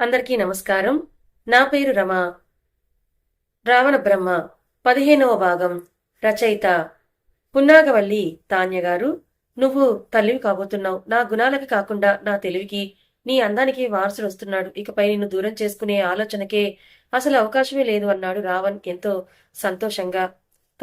అందరికీ నమస్కారం. నా పేరు రమ. రావణ బ్రహ్మ. పదిహేనవ భాగం. రచయిత పున్నాగవల్లి తాన్య గారు. నువ్వు తల్లివి కాబోతున్నావు. నా గుణాలకి కాకుండా నా తెలివికి నీ అందానికి వారసుడు వస్తున్నాడు. ఇకపై నిన్ను దూరం చేసుకునే ఆలోచనకే అసలు అవకాశమే లేదు అన్నాడు రావణ్ ఎంతో సంతోషంగా.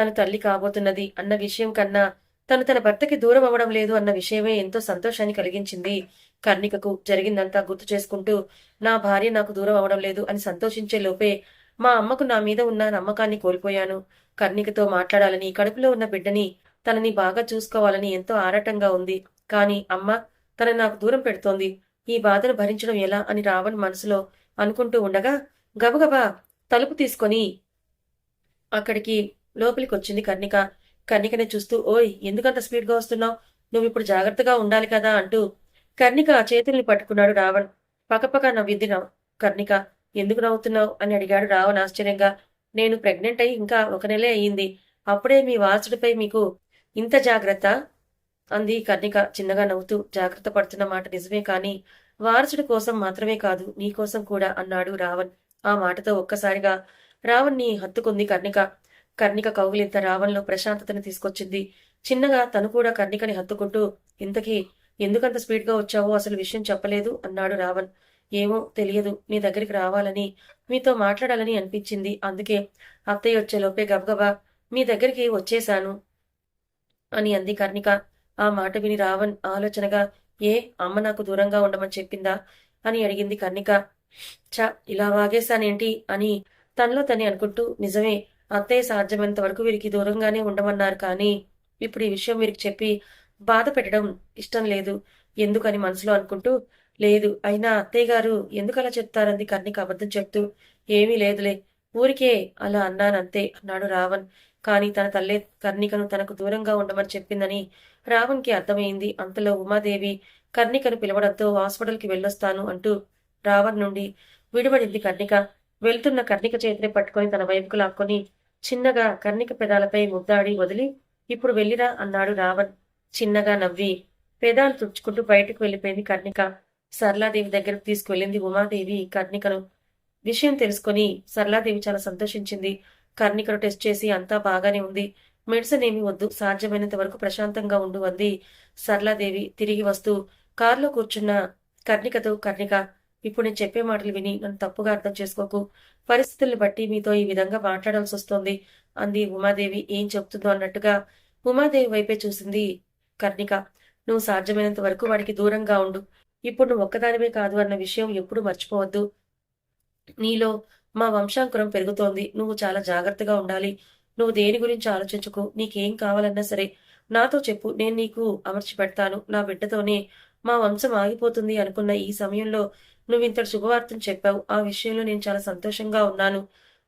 తన తల్లి కాబోతున్నది అన్న విషయం కన్నా తను తన భర్తకి దూరం అవ్వడం లేదు అన్న విషయమే ఎంతో సంతోషాన్ని కలిగించింది. కర్ణికకు జరిగిందంతా గుర్తు చేసుకుంటూ నా భార్య నాకు దూరం అవడం లేదు అని సంతోషించే లోపే మా అమ్మకు నా మీద ఉన్న నమ్మకాన్ని కోల్పోయాను. కర్ణికతో మాట్లాడాలని కడుపులో ఉన్న బిడ్డని తనని బాగా చూసుకోవాలని ఎంతో ఆరాటంగా ఉంది. కానీ అమ్మ తన నాకు దూరం పెడుతోంది. ఈ బాధను భరించడం ఎలా అని రావణ్ మనసులో అనుకుంటూ ఉండగా గబగబా తలుపు తీసుకొని అక్కడికి లోపలికి వచ్చింది కర్ణిక. కర్ణికని చూస్తూ ఓయ్ ఎందుకంత స్పీడ్గా వస్తున్నావు? నువ్వు ఇప్పుడు జాగ్రత్తగా ఉండాలి కదా అంటూ కర్ణిక చేతుల్ని పట్టుకున్నాడు రావణ్. పక్కపక్క నవ్వింది కర్ణిక ఎందుకు నవ్వుతున్నావు? అని అడిగాడు రావణ్ ఆశ్చర్యంగా. నేను ప్రెగ్నెంట్ అయి ఇంకా ఒక నెలే అయ్యింది. అప్పుడే మీ వారసుడిపై మీకు ఇంత జాగ్రత్త? అంది కర్ణిక చిన్నగా నవ్వుతూ. జాగ్రత్త పడుతున్న మాట నిజమే కానీ వారసుడి కోసం మాత్రమే కాదు నీ కోసం కూడా అన్నాడు రావణ్. ఆ మాటతో ఒక్కసారిగా రావణ్ణి హత్తుకుంది కర్ణిక. కర్ణిక కౌగులింత రావణ్లో ప్రశాంతతను తీసుకొచ్చింది. చిన్నగా తను కూడా కర్ణికని హత్తుకుంటూ ఇంతకీ ఎందుకంత స్పీడ్గా వచ్చావో అసలు విషయం చెప్పలేదు అన్నాడు రావణ్. ఏమో తెలియదు నీ దగ్గరికి రావాలని మీతో మాట్లాడాలని అనిపించింది. అందుకే అత్తయ్య వచ్చేలోపే గబగబా మీ దగ్గరికి వచ్చేశాను అని అంది కర్ణిక. ఆ మాట విని రావణ్ ఆలోచనగా ఏ అమ్మ నాకు దూరంగా ఉండమని చెప్పిందా? అని అడిగింది కర్ణిక. చ ఇలా వాగేశానేంటి? అని తనలో తని అనుకుంటూ నిజమే అత్తయ్య సాధ్యమైనంత వరకు వీరికి దూరంగానే ఉండమన్నారు కానీ ఇప్పుడు ఈ విషయం వీరికి చెప్పి బాధ పెట్టడం ఇష్టం లేదు. ఎందుకని మనసులో అనుకుంటూ లేదు అయినా అత్తయ్య గారు ఎందుకు అలా చెప్తారంది కర్ణిక అబద్ధం చెప్తూ ఏమీ లేదులే ఊరికే అలా అన్నానంతే అన్నాడు రావణ్. కానీ తన తల్లే కర్ణికను తనకు దూరంగా ఉండమని చెప్పిందని రావణ్కి అర్థమైంది. అంతలో ఉమాదేవి కర్ణికను పిలవడంతో హాస్పిటల్కి వెళ్ళొస్తాను అంటూ రావణ్ నుండి విడిపడింది కర్ణిక వెళ్తున్న కర్ణిక చేతిని పట్టుకొని తన వైపుకు లాక్కొని చిన్నగా కర్ణిక పెదాలపై ముద్దాడి వదిలి ఇప్పుడు వెళ్ళిరా అన్నాడు రావణ్. చిన్నగా నవ్వి పేదాలు తుడుచుకుంటూ బయటకు వెళ్ళిపోయింది కర్ణిక. సరళాదేవి దగ్గరకు తీసుకువెళ్ళింది ఉమాదేవి కర్ణికను. విషయం తెలుసుకొని సరళాదేవి చాలా సంతోషించింది. కర్ణికను టెస్ట్ చేసి అంతా బాగానే ఉంది. మెడిసిన్ ఏమీ వద్దు సాధ్యమైనంత వరకు ప్రశాంతంగా ఉండు అంది సరళాదేవి తిరిగి వస్తూ. కారులో కూర్చున్న కర్ణికతో కర్ణిక ఇప్పుడు నేను చెప్పే మాటలు విని నన్ను తప్పుగా అర్థం చేసుకోకు. పరిస్థితుల్ని బట్టి మీతో ఈ విధంగా మాట్లాడాల్సి వస్తోంది అంది ఉమాదేవి. ఏం చెప్తుందో అన్నట్టుగా ఉమాదేవి వైపే చూసింది. కర్ణిక నువ్వు సాధ్యమైనంత వరకు వాడికి దూరంగా ఉండు. ఇప్పుడు నువ్వు ఒక్కదానివే కాదు అన్న విషయం ఎప్పుడు మర్చిపోవద్దు. నీలో మా వంశాంకురం పెరుగుతోంది. నువ్వు చాలా జాగ్రత్తగా ఉండాలి. నువ్వు దేని గురించి ఆలోచించుకో. నీకేం కావాలన్నా సరే నాతో చెప్పు. నేను నీకు అమర్చి పెడతాను నా బిడ్డతోనే మా వంశం ఆగిపోతుంది అనుకున్న ఈ సమయంలో నువ్వు ఇంతటి శుభవార్తను చెప్పావు. ఆ విషయంలో నేను చాలా సంతోషంగా ఉన్నాను.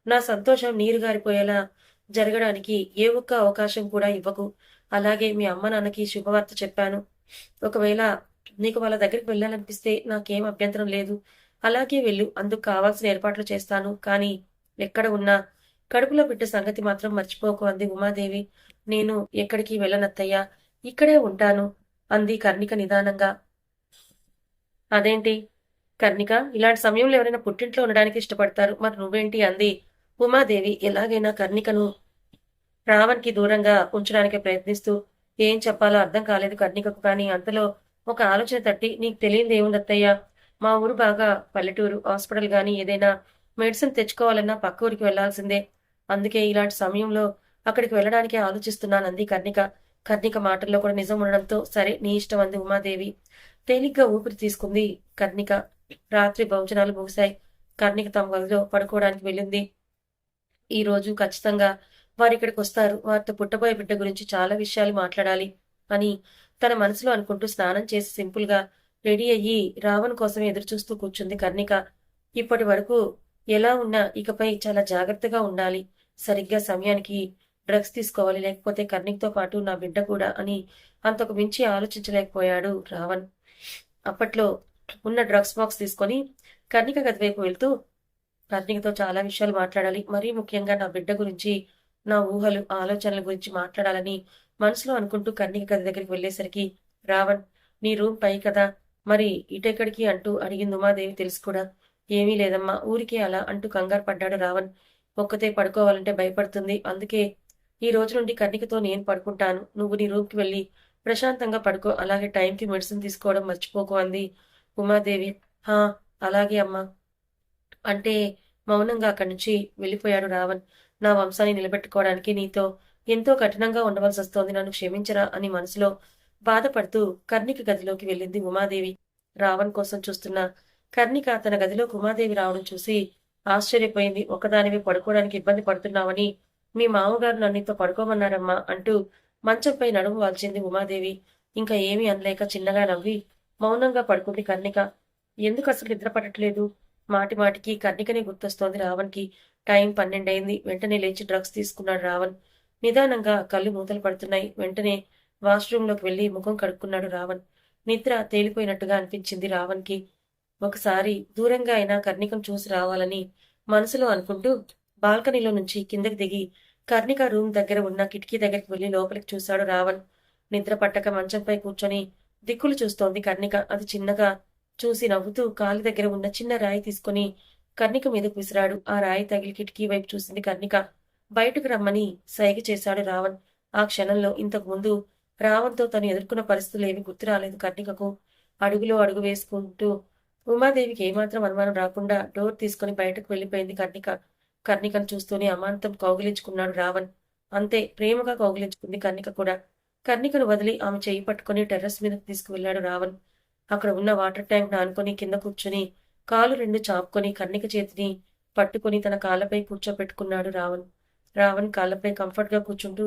నా సంతోషం నీరు గారిపోయేలా జరగడానికి ఏ ఒక్క అవకాశం కూడా ఇవ్వకు. అలాగే మీ అమ్మ నాన్నకి శుభవార్త చెప్పాను. ఒకవేళ నీకు వాళ్ళ దగ్గరికి వెళ్ళాలనిపిస్తే నాకేం అభ్యంతరం లేదు. అలాగే వెళ్ళు అందుకు కావాల్సిన ఏర్పాట్లు చేస్తాను. కానీ ఎక్కడ ఉన్నా కడుపులో బిడ్డ సంగతి మాత్రం మర్చిపోకు అంది ఉమాదేవి. నేను ఎక్కడికి వెళ్ళనత్తయ్యా? ఇక్కడే ఉంటాను అంది కర్ణిక నిదానంగా. అదేంటి? కర్ణిక ఇలాంటి సమయంలో ఎవరైనా పుట్టింట్లో ఉండడానికి ఇష్టపడతారు. మరి నువ్వేంటి? అంది ఉమాదేవి. ఎలాగైనా కర్ణికను రావణ్కి దూరంగా ఉంచడానికి ప్రయత్నిస్తూ ఏం చెప్పాలో అర్థం కాలేదు కర్ణికకు కానీ అంతలో ఒక ఆలోచన తట్టి నీకు తెలియదు ఏముందత్తయ్యా? మా ఊరు బాగా పల్లెటూరు హాస్పిటల్ గాని ఏదైనా మెడిసిన్ తెచ్చుకోవాలన్నా పక్క ఊరికి వెళ్ళాల్సిందే అందుకే ఇలాంటి సమయంలో అక్కడికి వెళ్ళడానికి ఆలోచిస్తున్నాను అంది కర్ణిక కర్ణిక మాటల్లో కూడా నిజం ఉండడంతో సరే నీ ఇష్టం అంది ఉమాదేవి. తేలిగ్గా ఊపిరి తీసుకుంది కర్ణిక రాత్రి భోజనాలు ముగిశాయి. కర్ణిక తమ గదిలో పడుకోవడానికి వెళ్ళింది. ఈ రోజు ఖచ్చితంగా వారు ఇక్కడికి వస్తారు వారితో పుట్టబోయే బిడ్డ గురించి చాలా విషయాలు మాట్లాడాలి అని తన మనసులో అనుకుంటూ స్నానం చేసి సింపుల్గా రెడీ అయ్యి రావణ్ కోసం ఎదురుచూస్తూ కూర్చుంది కర్ణిక. ఇప్పటి వరకు ఎలా ఉన్నా ఇకపై చాలా జాగ్రత్తగా ఉండాలి. సరిగ్గా సమయానికి డ్రగ్స్ తీసుకోవాలి. లేకపోతే కర్ణిక్తో పాటు నా బిడ్డ కూడా అని అంతకు మించి ఆలోచించలేకపోయాడు రావణ్. అప్పట్లో ఉన్న డ్రగ్స్ బాక్స్ తీసుకొని కర్ణిక గదివైపు వెళ్తూ కర్ణికతో చాలా విషయాలు మాట్లాడాలి. మరీ ముఖ్యంగా నా బిడ్డ గురించి నా ఊహలు ఆలోచనల గురించి మాట్లాడాలని మనసులో అనుకుంటూ కర్ణిక గది దగ్గరికి వెళ్ళేసరికి రావణ్ నీ రూమ్ పై కదా? మరి ఇటెక్కడికి? అంటూ అడిగింది ఉమాదేవి తెలుసు కూడా. ఏమీ లేదమ్మా ఊరికే అలా అంటూ కంగారు పడ్డాడు రావణ్. ఒక్కతే పడుకోవాలంటే భయపడుతుంది. అందుకే ఈ రోజు నుండి కర్ణికతో నేను పడుకుంటాను. నువ్వు నీ రూమ్కి వెళ్ళి ప్రశాంతంగా పడుకో. అలాగే టైంకి మెడిసిన్ తీసుకోవడం మర్చిపోకు అంది ఉమాదేవి. హా అలాగే అమ్మా అంటే మౌనంగా అక్కడి నుంచి వెళ్ళిపోయాడు రావణ్. నా వంశాన్ని నిలబెట్టుకోవడానికి నీతో ఎంతో కఠినంగా ఉండవలసి వస్తోంది. నన్ను క్షమించరా అని మనసులో బాధపడుతూ కర్ణిక గదిలోకి వెళ్ళింది ఉమాదేవి. రావణ్ కోసం చూస్తున్న కర్ణిక తన గదిలోకి ఉమాదేవి రావడం చూసి ఆశ్చర్యపోయింది. ఒకదానివి పడుకోవడానికి ఇబ్బంది పడుతున్నావని మీ మామగారు నన్నుతో పడుకోమన్నారమ్మా అంటూ మంచంపై నడుము వాల్చింది ఉమాదేవి. ఇంకా ఏమీ అనలేక చిన్నగా నవ్వి మౌనంగా పడుకుంది కర్ణిక. ఎందుకు అసలు నిద్ర పడట్లేదు మాటి మాటికి కన్నికనే గుర్తొస్తోంది రావణ్కి. టైం పన్నెండైంది వెంటనే లేచి డ్రగ్స్ తీసుకున్నాడు రావణ్. నిదానంగా కళ్ళు మూతలు పడుతున్నాయి. వెంటనే వాష్రూంలోకి వెళ్ళి ముఖం కడుక్కున్నాడు రావణ్. నిద్ర తేలిపోయినట్టుగా అనిపించింది రావణ్కి. ఒకసారి దూరంగా అయినా కర్ణికం చూసి రావాలని మనసులో అనుకుంటూ బాల్కనీలో నుంచి కిందకి దిగి కర్ణిక రూమ్ దగ్గర ఉన్న కిటికీ దగ్గరికి వెళ్ళి లోపలికి చూశాడు రావణ్. నిద్ర పట్టక మంచంపై కూర్చొని దిక్కులు చూస్తోంది కర్ణిక. అది చిన్నగా చూసి నవ్వుతూ కాలి దగ్గర ఉన్న చిన్న రాయి తీసుకుని కర్ణిక మీదకు విసిరాడు. ఆ రాయి తగిలి కిటికీ వైపు చూసింది కర్ణిక. బయటకు రమ్మని సైగ చేశాడు రావణ్. ఆ క్షణంలో ఇంతకు ముందు రావణ్తో తను ఎదుర్కొన్న పరిస్థితులు ఏమీ గుర్తు రాలేదు కర్ణికకు. అడుగులో అడుగు వేసుకుంటూ ఉమాదేవికి ఏమాత్రం అనుమానం రాకుండా డోర్ తీసుకుని బయటకు వెళ్ళిపోయింది కర్ణిక. కర్ణికను చూస్తూనే అమాంతం కౌగిలించుకున్నాడు రావణ్. అంతే ప్రేమగా కౌగిలించుకుంది కర్ణిక కూడా. కర్ణికను వదిలి ఆమె చేయి పట్టుకుని టెర్రస్ మీదకు తీసుకువెళ్ళాడు రావణ్. అక్కడ ఉన్న వాటర్ ట్యాంక్ నానుకొని కింద కూర్చుని కాలు రెండు చాపుకొని కర్ణిక చేతిని పట్టుకుని తన కాళ్ళపై కూర్చోపెట్టుకున్నాడు రావణ్. రావణ్ కాళ్ళపై కంఫర్ట్గా కూర్చుంటూ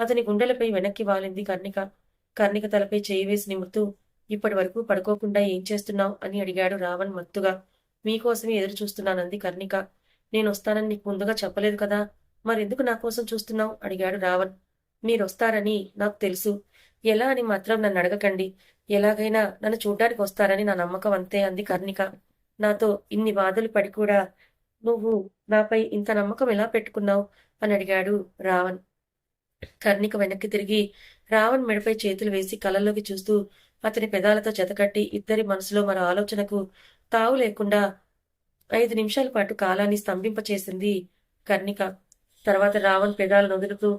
అతని గుండెలపై వెనక్కి వాలింది కర్ణిక కర్ణిక తలపై చేయి వేసి నిమురుతూ ఇప్పటి వరకు పడుకోకుండా ఏం చేస్తున్నావు? అని అడిగాడు రావణ్ మత్తుగా. మీకోసమే ఎదురు చూస్తున్నానంది కర్ణిక నేను వస్తానని నీకు ముందుగా చెప్పలేదు కదా. మరెందుకు నా కోసం చూస్తున్నావు? అడిగాడు రావణ్. మీరు వస్తారని నాకు తెలుసు. ఎలా అని మాత్రం నన్ను అడగకండి. ఎలాగైనా నన్ను చూడ్డానికి వస్తారని నా నమ్మకం అంతే అంది కర్ణిక. నాతో ఇన్ని బాధలు పడి కూడా నువ్వు నాపై ఇంత నమ్మకం ఎలా పెట్టుకున్నావు? అని అడిగాడు రావణ్. కర్ణిక వెనక్కి తిరిగి రావణ్ మెడపై చేతులు వేసి కళ్ళల్లోకి చూస్తూ అతని పెదాలతో జతకట్టి ఇద్దరి మనసులో మరో ఆలోచనకు తావు లేకుండా ఐదు నిమిషాల పాటు కాలాన్ని స్తంభింపచేసింది కర్ణిక. తర్వాత రావణ్ పెదాలను వదులుతూ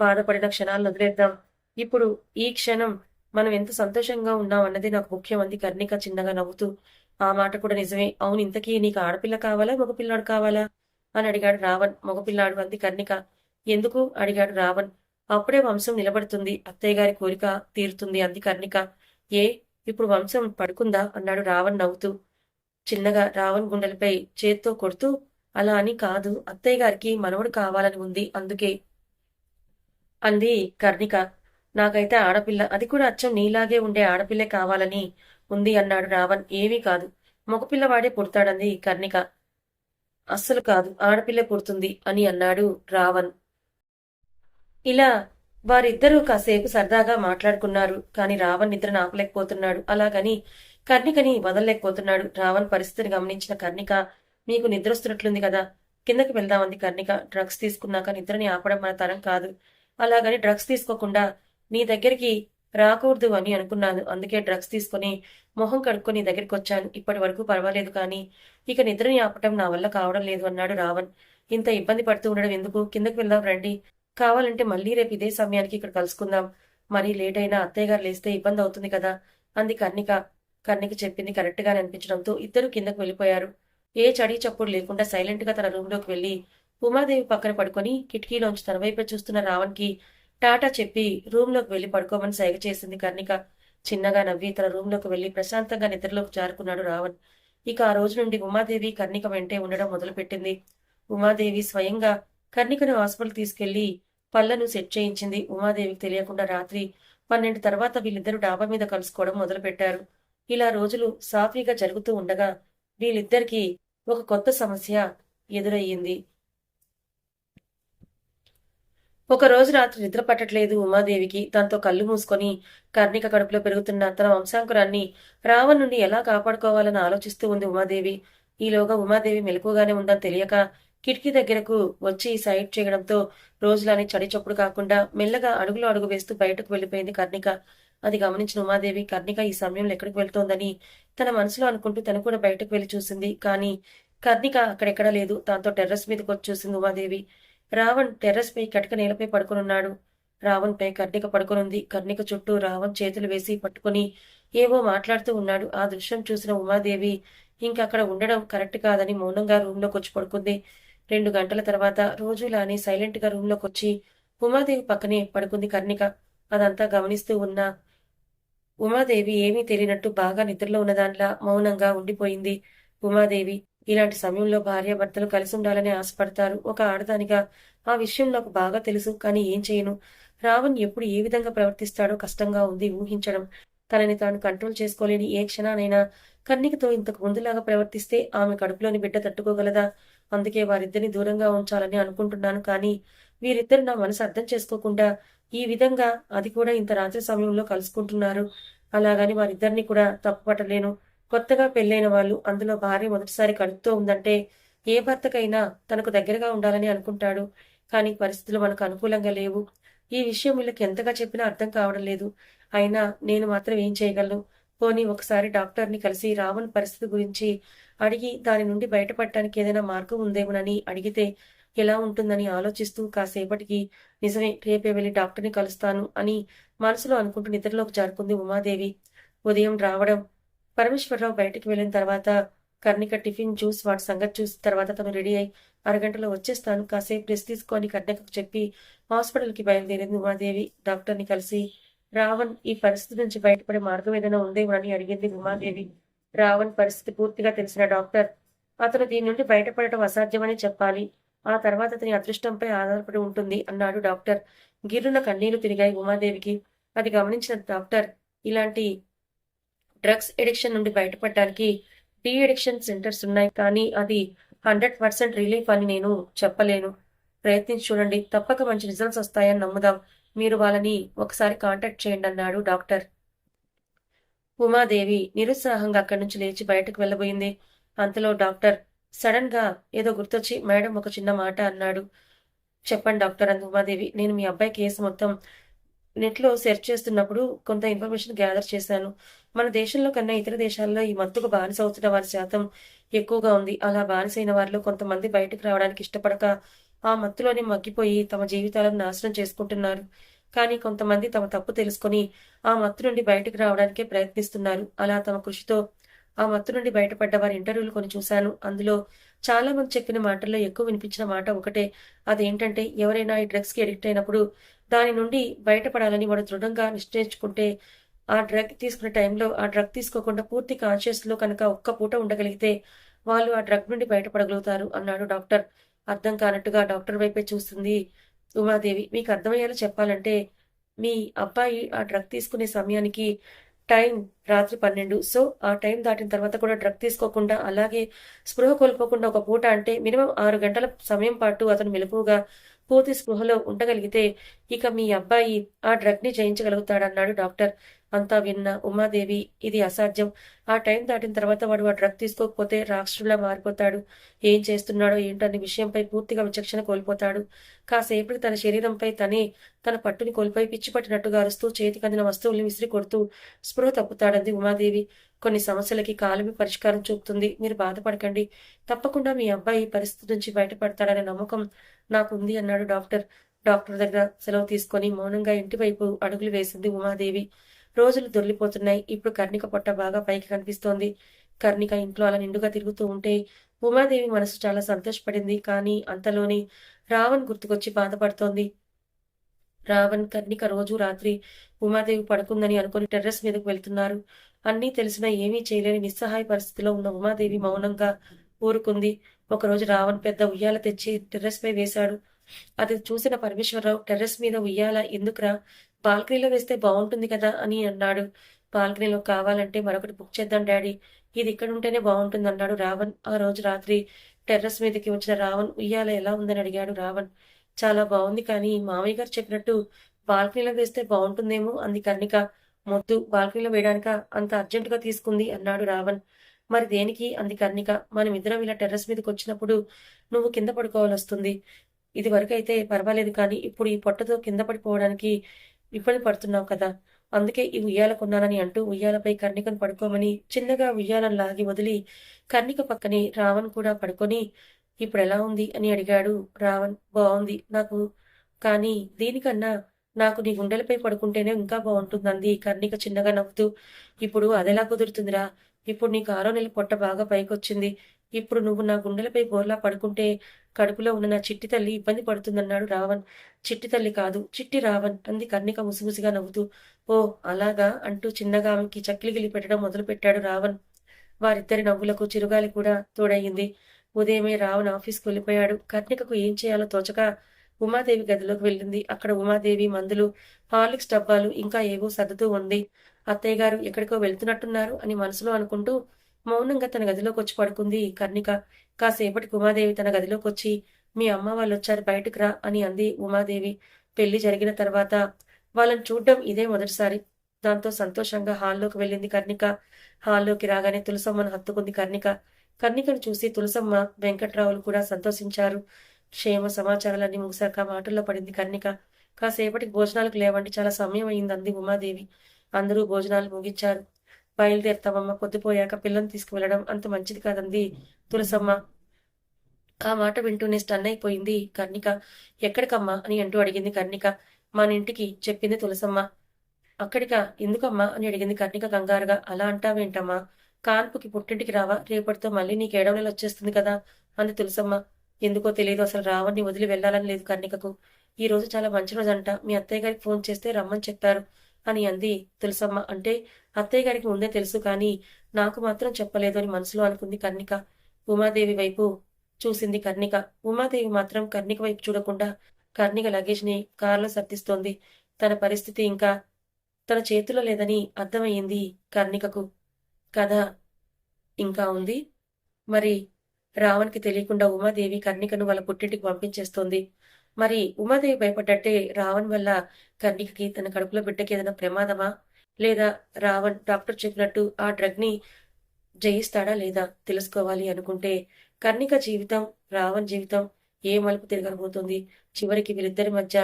బాధపడిన క్షణాలను వదిలేద్దాం ఇప్పుడు ఈ క్షణం మనం ఎంత సంతోషంగా ఉన్నాం అన్నది నాకు ముఖ్యం అంది కర్ణిక చిన్నగా నవ్వుతూ ఆ మాట కూడా నిజమే. అవును ఇంతకీ నీకు ఆడపిల్ల కావాలా మగపిల్లాడు కావాలా? అని అడిగాడు రావణ్. మగపిల్లాడు అంది కర్ణిక. ఎందుకు? అడిగాడు రావణ్. అప్పుడే వంశం నిలబడుతుంది. అత్తయ్య గారి కోరిక తీరుతుంది అంది కర్ణిక. ఏ? ఇప్పుడు వంశం పడుకుందా? అన్నాడు రావణ్ నవ్వుతూ. చిన్నగా రావణ్ గుండెలపై చేత్తో కొడుతూ అలా అని కాదు. అత్తయ్య గారికి మనవడు కావాలని ఉంది. అందుకే అంది కర్ణిక. నాకైతే ఆడపిల్ల అది కూడా అచ్చం నీలాగే ఉండే ఆడపిల్లే కావాలని ఉంది అన్నాడు రావణ్. ఏమీ కాదు. మగపిల్లవాడే పుడతాడంది కర్ణిక అస్సలు కాదు. ఆడపిల్లే పుడుతుంది అని అన్నాడు రావణ్. ఇలా వారిద్దరూ కాసేపు సరదాగా మాట్లాడుకున్నారు. కాని రావణ్ నిద్ర నాపలేకపోతున్నాడు. అలాగని కర్ణికని వదలలేకపోతున్నాడు. రావణ్ పరిస్థితిని గమనించిన కర్ణిక మీకు నిద్ర వస్తున్నట్లుంది కదా. కిందకి వెళ్దామంది కర్ణిక డ్రగ్స్ తీసుకున్నాక నిద్రని ఆపడం మన తరం కాదు. అలాగని డ్రగ్స్ తీసుకోకుండా నీ దగ్గరికి రాకూడదు అని అనుకున్నాను. అందుకే డ్రగ్స్ తీసుకుని మొహం కడుక్కొని దగ్గరికి వచ్చాను. ఇప్పటి వరకు పర్వాలేదు కానీ ఇక నిద్రని ఆపటం నా వల్ల కావడం లేదు అన్నాడు రావణ్. ఇంత ఇబ్బంది పడుతూ ఉండడం ఎందుకు? కిందకి వెళ్దాం రండి. కావాలంటే మళ్ళీ రేపు ఇదే సమయానికి ఇక్కడ కలుసుకుందాం. మరీ లేట్ అయినా అత్తయ్య గారు లేస్తే ఇబ్బంది అవుతుంది కదా? అంది కర్ణిక కన్నిక చెప్పింది కరెక్ట్గా అనిపించడంతో ఇద్దరు కిందకు వెళ్ళిపోయారు. ఏ చడి చప్పుడు లేకుండా సైలెంట్గా తన రూమ్లోకి వెళ్ళి ఉమాదేవి పక్కన పడుకొని కిటికీలోంచి తన వైపే చూస్తున్న రావణ్కి టాటా చెప్పి రూమ్లోకి వెళ్ళి వెళ్ళి పడుకోమని సైగ చేసింది కర్ణిక. చిన్నగా నవ్వి తన రూమ్లోకి వెళ్ళి వెళ్ళి ప్రశాంతంగా నిద్రలోకి జారుకున్నాడు రావణ్. ఇక ఆ రోజు నుండి ఉమాదేవి కర్ణిక వెంటే ఉండడం మొదలుపెట్టింది. ఉమాదేవి స్వయంగా కర్ణికను హాస్పిటల్ తీసుకెళ్ళి పళ్ళను సెట్ చేయించింది. ఉమాదేవికి తెలియకుండా రాత్రి పన్నెండు తర్వాత వీళ్ళిద్దరూ డాబా మీద కలుసుకోవడం మొదలుపెట్టారు. ఇలా రోజులు సాఫీగా జరుగుతూ ఉండగా వీళ్ళిద్దరికీ ఒక కొత్త సమస్య ఎదురయ్యింది. ఒక రోజు రాత్రి నిద్ర పట్టట్లేదు ఉమాదేవికి. దాంతో కళ్ళు మూసుకొని కర్ణిక కడుపులో పెరుగుతున్న తన వంశాంకురాన్ని రావణ్ నుండి ఎలా కాపాడుకోవాలని ఆలోచిస్తూ ఉంది ఉమాదేవి. ఈలోగా ఉమాదేవి మెలకుగానే ఉందని తెలియక కిటికీ దగ్గరకు వచ్చి సైడ్ చేయడంతో రోజులాని చడి చప్పుడు కాకుండా మెల్లగా అడుగులో అడుగు వేస్తూ బయటకు వెళ్ళిపోయింది కర్ణిక. అది గమనించిన ఉమాదేవి కర్ణిక ఈ సమయంలో ఎక్కడికి వెళ్తోందని తన మనసులో అనుకుంటూ తను కూడా బయటకు వెళ్ళి చూసింది. కానీ కర్ణిక అక్కడెక్కడా లేదు. దాంతో టెర్రస్ మీదకి వచ్చి చూసింది ఉమాదేవి. రావణ్ టెర్రస్ పై కటిక నేలపై పడుకునున్నాడు రావణ్ పై కర్ణిక పడుకునుంది కర్ణిక చుట్టూ రావణ్ చేతులు వేసి పట్టుకుని ఏవో మాట్లాడుతూ ఉన్నాడు. ఆ దృశ్యం చూసిన ఉమాదేవి ఇంకా అక్కడ ఉండడం కరెక్ట్ కాదని మౌనంగా రూమ్లోకి వచ్చి పడుకుంది. రెండు గంటల తర్వాత రోజులాని సైలెంట్గా రూమ్లోకి వచ్చి ఉమాదేవి పక్కనే పడుకుంది కర్ణిక. అదంతా గమనిస్తూ ఉన్న ఉమాదేవి ఏమీ తెలియనట్టు బాగా నిద్రలో ఉన్నదానిలా మౌనంగా ఉండిపోయింది. ఉమాదేవి ఇలాంటి సమయంలో భార్యాభర్తలు కలిసి ఉండాలని ఆశపడతారు. ఒక ఆడదానిగా ఆ విషయం నాకు బాగా తెలుసు కానీ ఏం చేయను? రావణ్ ఎప్పుడు ఏ విధంగా ప్రవర్తిస్తాడో కష్టంగా ఉంది ఊహించడం. తనని తాను కంట్రోల్ చేసుకోలేని ఏ క్షణానైనా కన్నికతో ఇంతకు ముందులాగా ప్రవర్తిస్తే ఆమె కడుపులోని బిడ్డ తట్టుకోగలదా? అందుకే వారిద్దరిని దూరంగా ఉంచాలని అనుకుంటున్నాను కానీ వీరిద్దరు నా మనసు అర్థం చేసుకోకుండా ఈ విధంగా అది కూడా ఇంత రాత్రి సమయంలో కలుసుకుంటున్నారు. అలాగని వారిద్దరిని కూడా తప్పుపట్టలేను. కొత్తగా పెళ్ళైన వాళ్ళు అందులో భార్య మొదటిసారి కడుపుతో ఉందంటే ఏ భర్తకైనా తనకు దగ్గరగా ఉండాలని అనుకుంటాడు. కానీ పరిస్థితులు మనకు అనుకూలంగా లేవు. ఈ విషయం వీళ్ళకి ఎంతగా చెప్పినా అర్థం కావడం లేదు. అయినా నేను మాత్రం ఏం చేయగలను? పోనీ ఒకసారి డాక్టర్ని కలిసి రావణ్ పరిస్థితి గురించి అడిగి దాని నుండి బయటపడటానికి ఏదైనా మార్గం ఉందేమోనని అడిగితే ఎలా ఉంటుందని ఆలోచిస్తూ కాసేపటికి నిజమే రేపే వెళ్ళి డాక్టర్ని కలుస్తాను అని మనసులో అనుకుంటూ నిద్రలోకి జారుకుంది ఉమాదేవి. ఉదయం రావడం పరమేశ్వరరావు బయటికి వెళ్ళిన తర్వాత కర్ణిక టిఫిన్ జ్యూస్ వాటి సంగతి చూసిన తర్వాత తను రెడీ అయి అరగంటలో వచ్చేస్తాను. కాసేపు రెస్ట్ తీసుకొని కర్ణికకు చెప్పి హాస్పిటల్కి బయలుదేరింది ఉమాదేవి. డాక్టర్ని కలిసి రావణ్ ఈ పరిస్థితి నుంచి బయటపడే మార్గం ఏదైనా ఉందేమోనని అడిగింది ఉమాదేవి. రావణ్ పరిస్థితి పూర్తిగా తెలిసిన డాక్టర్. అతను దీని నుండి బయటపడటం అసాధ్యమని చెప్పాలి. ఆ తర్వాత అతని అదృష్టంపై ఆధారపడి ఉంటుంది అన్నాడు డాక్టర్. గిర్రున కన్నీళ్ళు తిరిగాయి ఉమాదేవికి. అది గమనించిన డాక్టర్. ఇలాంటి డ్రగ్స్ ఎడిక్షన్ నుండి బయటపడడానికి డీ ఎడిక్షన్ సెంటర్స్ ఉన్నాయి. కానీ అది హండ్రెడ్ పర్సెంట్ రిలీఫ్ అని నేను చెప్పలేను. ప్రయత్నించి చూడండి. తప్పక మంచి రిజల్ట్స్ వస్తాయని నమ్ముదాం. మీరు వాళ్ళని ఒకసారి కాంటాక్ట్ చేయండి అన్నాడు డాక్టర్. ఉమాదేవి నిరుత్సాహంగా అక్కడి నుంచి లేచి బయటకు వెళ్ళబోయింది. అంతలో డాక్టర్ సడన్గా ఏదో గుర్తొచ్చి మేడం ఒక చిన్న మాట అన్నాడు. చెప్పండి డాక్టర్ అంది ఉమాదేవి. నేను మీ అబ్బాయి కేసు మొత్తం నెట్లో సెర్చ్ చేస్తున్నప్పుడు కొంత ఇన్ఫర్మేషన్ గ్యాదర్ చేశాను. మన దేశంలో కన్నా ఇతర దేశాల్లో ఈ మత్తుకు బానిస అవుతున్న వారి శాతం ఎక్కువగా ఉంది. అలా బానిసైన వారిలో కొంతమంది బయటకు రావడానికి ఇష్టపడక ఆ మత్తులోనే మగ్గిపోయి తమ జీవితాలను నాశనం చేసుకుంటున్నారు. కానీ కొంతమంది తమ తప్పు తెలుసుకొని ఆ మత్తు నుండి బయటకు రావడానికే ప్రయత్నిస్తున్నారు. అలా తమ కృషితో ఆ మత్తు నుండి బయటపడ్డ వారి ఇంటర్వ్యూలు కొన్ని చూశాను. అందులో చాలా మంది చెప్పిన మాటల్లో ఎక్కువ వినిపించిన మాట ఒకటే. అదేంటంటే ఎవరైనా ఈ డ్రగ్స్కి అడిక్ట్ అయినప్పుడు దాని నుండి బయటపడాలని వాడు దృఢంగా నిశ్చయించుకుంటే ఆ డ్రగ్ తీసుకునే టైంలో ఆ డ్రగ్ తీసుకోకుండా పూర్తి కాన్షియస్లో కనుక ఒక్క పూట ఉండగలిగితే వాళ్ళు ఆ డ్రగ్ నుండి బయటపడగలుగుతారు అన్నాడు డాక్టర్. అర్థం కానట్టుగా డాక్టర్ వైపే చూస్తుంది ఉమాదేవి. మీకు అర్థమయ్యేలా చెప్పాలంటే మీ అబ్బాయి ఆ డ్రగ్ తీసుకునే సమయానికి టైం రాత్రి పన్నెండు. సో ఆ టైం దాటిన తర్వాత కూడా డ్రగ్ తీసుకోకుండా అలాగే స్పృహ కోల్పోకుండా ఒక పూట అంటే మినిమం ఆరు గంటల సమయం పాటు అతను మెలకువగా పూర్తి స్పృహలో ఉండగలిగితే ఇక మీ అబ్బాయి ఆ డ్రగ్ని జయించగలుగుతాడన్నాడు డాక్టర్. అంతా విన్న ఉమాదేవి ఇది అసాధ్యం. ఆ టైం దాటిన తర్వాత వాడు ఆ డ్రగ్ తీసుకోకపోతే రాక్షసులా మారిపోతాడు. ఏం చేస్తున్నాడో ఏంటనే విషయంపై పూర్తిగా విచక్షణ కోల్పోతాడు. కాసేపటికి తన శరీరంపై తనే తన పట్టుని కోల్పోయి పిచ్చి పట్టినట్టుగా అరుస్తూ చేతికి అందిన వస్తువుల్ని విసిరి కొడుతూ స్పృహ తప్పుతాడంది ఉమాదేవి. కొన్ని సమస్యలకి కాలమే పరిష్కారం చూపుతుంది. మీరు బాధపడకండి. తప్పకుండా మీ అబ్బాయి పరిస్థితి నుంచి బయటపడతాడనే నమ్మకం నాకుంది అన్నాడు డాక్టర్. డాక్టర్ దగ్గర సెలవు తీసుకొని మౌనంగా ఇంటి వైపు అడుగులు వేసింది ఉమాదేవి. రోజులు దొర్లిపోతున్నాయి ఇప్పుడు కర్ణిక పొట్ట బాగా పైకి కనిపిస్తోంది. కర్ణిక ఇంట్లో అలా నిండుగా తిరుగుతూ ఉంటే ఉమాదేవి మనసు చాలా సంతోషపడింది. కానీ అంతలోని రావణ్ గుర్తుకొచ్చి బాధపడుతోంది. రావణ్ కర్ణిక రోజు రాత్రి ఉమాదేవి పడుకుందని అనుకుని టెర్రస్ మీదకు వెళ్తున్నారు. అన్నీ తెలిసినా ఏమీ చేయలేని నిస్సహాయ పరిస్థితిలో ఉన్న ఉమాదేవి మౌనంగా ఊరుకుంది. ఒకరోజు రావణ్ పెద్ద ఉయ్యాల తెచ్చి టెర్రస్ పై వేశాడు. అది చూసిన పరమేశ్వరరావు టెర్రస్ మీద ఉయ్యాల ఎందుకురా? బాల్కనీలో వేస్తే బాగుంటుంది కదా అని అన్నాడు. బాల్కనీలో కావాలంటే మరొకటి బుక్ చేద్దాం డాడీ. ఇది ఇక్కడ ఉంటేనే బాగుంటుంది అన్నాడు రావణ్. ఆ రోజు రాత్రి టెర్రస్ మీదకి వచ్చిన రావణ్ ఉయ్యాల ఎలా ఉందని అడిగాడు రావణ్. చాలా బాగుంది కానీ మామయ్య గారు చెప్పినట్టు బాల్కనీలో వేస్తే బాగుంటుందేమో అంది కర్ణిక మొద్దు బాల్కనీలో వేయడానిక? అంత అర్జెంటుగా తీసుకుంది అన్నాడు రావణ్. మరి దేనికి? అంది కర్ణిక. మనం ఇలా టెర్రస్ మీదకి వచ్చినప్పుడు నువ్వు కింద పడుకోవాలొస్తుంది ఇది వరకైతే పర్వాలేదు కానీ ఇప్పుడు ఈ పొట్టతో కింద పడిపోవడానికి ఇబ్బంది పడుతున్నావు కదా. అందుకే ఈ ఉయ్యాల కొన్నానని అంటూ ఉయ్యాలపై కర్ణికను పడుకోమని చిన్నగా ఉయ్యాలను లాగి వదిలి కర్ణిక పక్కనే రావణ్ కూడా పడుకొని ఇప్పుడు ఎలా ఉంది అని అడిగాడు రావణ్. బాగుంది నాకు. కానీ దీనికన్నా నాకు నీ గుండెలపై పడుకుంటేనే ఇంకా బాగుంటుందంది. కర్ణిక చిన్నగా నవ్వుతూ ఇప్పుడు అదెలా కుదురుతుందిరా? ఇప్పుడు నీకు ఆరో నెల పొట్ట బాగా పైకొచ్చింది. ఇప్పుడు నువ్వు నా గుండెలపై బోర్లా పడుకుంటే కడుపులో ఉన్న నా చిట్టి తల్లి ఇబ్బంది పడుతుందన్నాడు రావణ్. చిట్టి తల్లి కాదు చిట్టి రావణ్ అంది కర్ణిక ముసిముసిగా నవ్వుతూ. ఓ అలాగా అంటూ చిన్నగా ఆమెకి చక్కిలిగిలి పెట్టడం మొదలుపెట్టాడు రావణ్. వారిద్దరి నవ్వులకు చిరుగాలి కూడా తోడయింది. ఉదయమే రావణ్ ఆఫీస్కి వెళ్ళిపోయాడు. కర్ణికకు ఏం చేయాలో తోచక ఉమాదేవి గదిలోకి వెళ్ళింది. అక్కడ ఉమాదేవి మందులు హార్లిక్స్ డబ్బాలు ఇంకా ఏవో సర్దుతూ ఉంది. అత్తయ్య గారు ఎక్కడికో వెళ్తున్నట్టున్నారు అని మనసులో అనుకుంటూ మౌనంగా తన గదిలోకి వచ్చి పడుకుంది. కర్ణిక కాసేపటికి ఉమాదేవి తన గదిలోకి వచ్చి మీ అమ్మ వాళ్ళు వచ్చారు బయటకు రా అని అంది ఉమాదేవి. పెళ్ళి జరిగిన తర్వాత వాళ్ళని చూడడం ఇదే మొదటిసారి. దాంతో సంతోషంగా హాల్లోకి వెళ్ళింది కర్ణిక. హాల్లోకి రాగానే తులసమ్మను హత్తుకుంది కర్ణిక. కర్ణికను చూసి తులసమ్మ వెంకట్రావులు కూడా సంతోషించారు. క్షేమ సమాచారాలన్నీ ముగిశాక మాటల్లో పడింది కర్ణిక కాసేపటికి భోజనాలకు లేవండి. చాలా సమయం అయింది అంది ఉమాదేవి. అందరూ భోజనాలు ముగించారు. బయలుదేరుతామమ్మ. పొద్దుపోయాక పిల్లని తీసుకువెళ్ళడం అంత మంచిది కాదంది తులసమ్మ. ఆ మాట వింటూనే స్టన్ అయిపోయింది కర్ణిక ఎక్కడికమ్మా అని అంటూ అడిగింది కర్ణిక మన ఇంటికి చెప్పింది తులసమ్మ. అక్కడిక? ఎందుకమ్మా అని అడిగింది కర్ణిక కంగారుగా. అలా అంటావేంటమ్మా? కాన్పుకి పుట్టింటికి రావా? రేపటితో మళ్ళీ నీకు ఏడవ వచ్చేస్తుంది కదా? అంది తులసమ్మ. ఎందుకో తెలియదు అసలు రావణ్ణి వదిలి వెళ్ళాలని లేదు కర్ణికకు ఈ రోజు చాలా మంచి రోజు అంట మీ అత్తయ్య గారికి ఫోన్ చేస్తే రమ్మని చెప్పారు అని అంది తులసమ్మ. అంటే అత్తయ్య గారికి ముందే తెలుసు కానీ నాకు మాత్రం చెప్పలేదు అని మనసులో అనుకుంది కర్ణిక ఉమాదేవి వైపు చూసింది కర్ణిక ఉమాదేవి మాత్రం కర్ణిక వైపు చూడకుండా కర్ణిక లగేజ్ని కారులో సర్దిస్తోంది. తన పరిస్థితి ఇంకా తన చేతిలో లేదని అర్థమయ్యింది కర్ణికకు కథ ఇంకా ఉంది. మరి రావణ్కి తెలియకుండా ఉమాదేవి కర్ణికను వాళ్ళ పుట్టింటికి పంపించేస్తోంది. మరి ఉమాదేవి భయపడ్డట్టే రావణ్ వల్ల కర్ణికకి తన కడుపులో బిడ్డకి ఏదైనా ప్రమాదమా? లేదా రావణ్ డాక్టర్ చెప్పినట్టు ఆ డ్రగ్ని జయిస్తాడా లేదా తెలుసుకోవాలి అనుకుంటే కర్ణిక జీవితం రావణ్ జీవితం ఏ మలుపు తిరగబోతుంది? చివరికి వీరిద్దరి మధ్య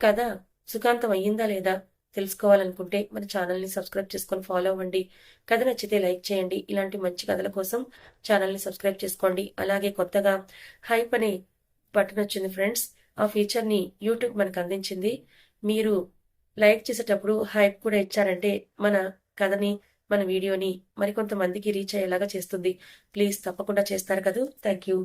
కథ సుఖాంతం అయ్యిందా లేదా? తెలుసుకోవాలనుకుంటే మన ఛానల్ని సబ్స్క్రైబ్ చేసుకొని ఫాలో అవ్వండి. కథ నచ్చితే లైక్ చేయండి. ఇలాంటి మంచి కథల కోసం ఛానల్ని సబ్స్క్రైబ్ చేసుకోండి. అలాగే కొత్తగా హైప్ అనే బటన్ వచ్చింది ఫ్రెండ్స్ ఆ ఫీచర్ని యూట్యూబ్ మనకు అందించింది. మీరు లైక్ చేసేటప్పుడు హైప్ కూడా ఇచ్చారంటే మన కథని మన వీడియోని మరికొంతమందికి రీచ్ అయ్యేలాగా చేస్తుంది. ప్లీజ్ తప్పకుండా చేస్తారు కదా. Thank you